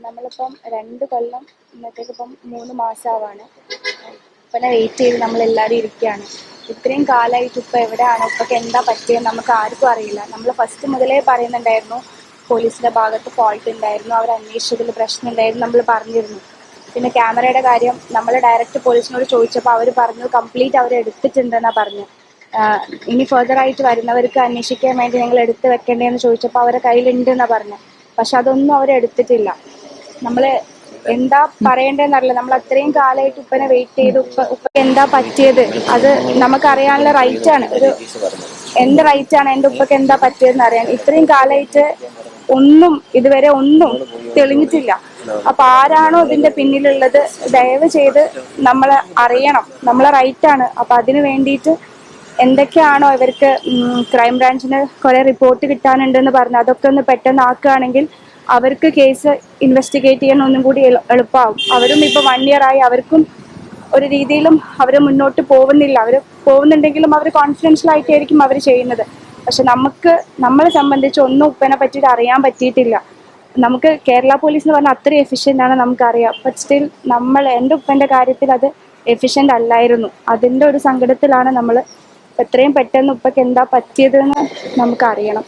നമ്മളിപ്പം രണ്ട് കൊല്ലം ഇന്നത്തേക്ക് ഇപ്പം മൂന്ന് മാസമാവാണ് ഉപ്പനെ വെയിറ്റ് ചെയ്ത് നമ്മളെല്ലാവരും ഇരിക്കുകയാണ് ഇത്രയും കാലമായിട്ട് ഉപ്പ എവിടെയാണ്? ഉപ്പക്ക് എന്താ പറ്റിയത് നമുക്ക് ആർക്കും അറിയില്ല. നമ്മൾ ഫസ്റ്റ് മുതലേ പറയുന്നുണ്ടായിരുന്നു പോലീസിന്റെ ഭാഗത്ത് ഫോൾട്ട് ഉണ്ടായിരുന്നു അവർ അന്വേഷിച്ചതിൽ പ്രശ്നം ഉണ്ടായിരുന്നു നമ്മൾ പറഞ്ഞിരുന്നു. പിന്നെ ക്യാമറയുടെ കാര്യം നമ്മൾ ഡയറക്റ്റ് പോലീസിനോട് ചോദിച്ചപ്പോൾ അവർ പറഞ്ഞു കംപ്ലീറ്റ് അവർ എടുത്തിട്ടുണ്ടെന്നാണ് പറഞ്ഞു. ഇനി ഫെർദർ ആയിട്ട് വരുന്നവർക്ക് അന്വേഷിക്കാൻ വേണ്ടി നിങ്ങൾ എടുത്ത് വെക്കേണ്ടതെന്ന് ചോദിച്ചപ്പോൾ അവരുടെ കയ്യിലുണ്ടെന്നാണ് പറഞ്ഞു. പക്ഷെ അതൊന്നും അവർ എടുത്തിട്ടില്ല. നമ്മൾ എന്താ പറയേണ്ടതെന്നറിയില്ല നമ്മൾ അത്രയും കാലമായിട്ട് ഉപ്പനെ വെയിറ്റ് ചെയ്ത് ഉപ്പ ഉപ്പ എന്താ പറ്റിയത്? അത് നമുക്കറിയാനുള്ള റൈറ്റ് ആണ്. ഒരു എന്റെ റൈറ്റ് ആണ് എന്റെ ഉപ്പക്ക് എന്താ പറ്റിയതെന്ന് അറിയാൻ ഇത്രയും കാലമായിട്ട് ഒന്നും ഇതുവരെ ഒന്നും തെളിഞ്ഞിട്ടില്ല. അപ്പൊ ആരാണോ ഇതിന്റെ പിന്നിലുള്ളത് ദയവ് ചെയ്ത് നമ്മളെ അറിയണം. നമ്മളെ റൈറ്റ് ആണ്. അപ്പൊ അതിനു വേണ്ടിയിട്ട് എന്തൊക്കെയാണോ ഇവർക്ക് ക്രൈം ബ്രാഞ്ചിന് കുറെ റിപ്പോർട്ട് കിട്ടാനുണ്ടെന്ന് പറഞ്ഞു അതൊക്കെ ഒന്ന് പെട്ടെന്ന് ആക്കുകയാണെങ്കിൽ അവർക്ക് കേസ് ഇൻവെസ്റ്റിഗേറ്റ് ചെയ്യാൻ ഒന്നും കൂടി എളുപ്പമാകും അവരും ഇപ്പൊ വൺ ഇയർ ആയി അവർക്കും ഒരു രീതിയിലും അവർ മുന്നോട്ട് പോകുന്നില്ല. അവർ പോകുന്നുണ്ടെങ്കിലും അവർ കോൺഫിഡൻഷ്യൽ ആയിട്ടായിരിക്കും അവർ ചെയ്യുന്നത്. പക്ഷെ നമുക്ക് നമ്മളെ സംബന്ധിച്ച് ഒന്നും ഉപ്പനെ പറ്റിയിട്ട് അറിയാൻ പറ്റിയിട്ടില്ല. നമുക്ക് കേരള പോലീസ് എന്ന് പറഞ്ഞാൽ അത്രയും എഫിഷ്യന്റ് ആണ് നമുക്കറിയാം. ബട്ട് സ്റ്റിൽ നമ്മൾ എന്റെ ഉപ്പന്റെ കാര്യത്തിൽ അത് എഫിഷ്യന്റ് അല്ലായിരുന്നു. അതിന്റെ ഒരു സങ്കടത്തിലാണ് നമ്മൾ എത്രയും പെട്ടെന്ന് ഉപ്പയ്ക്ക് എന്താ പറ്റിയതെന്ന് നമുക്കറിയണം.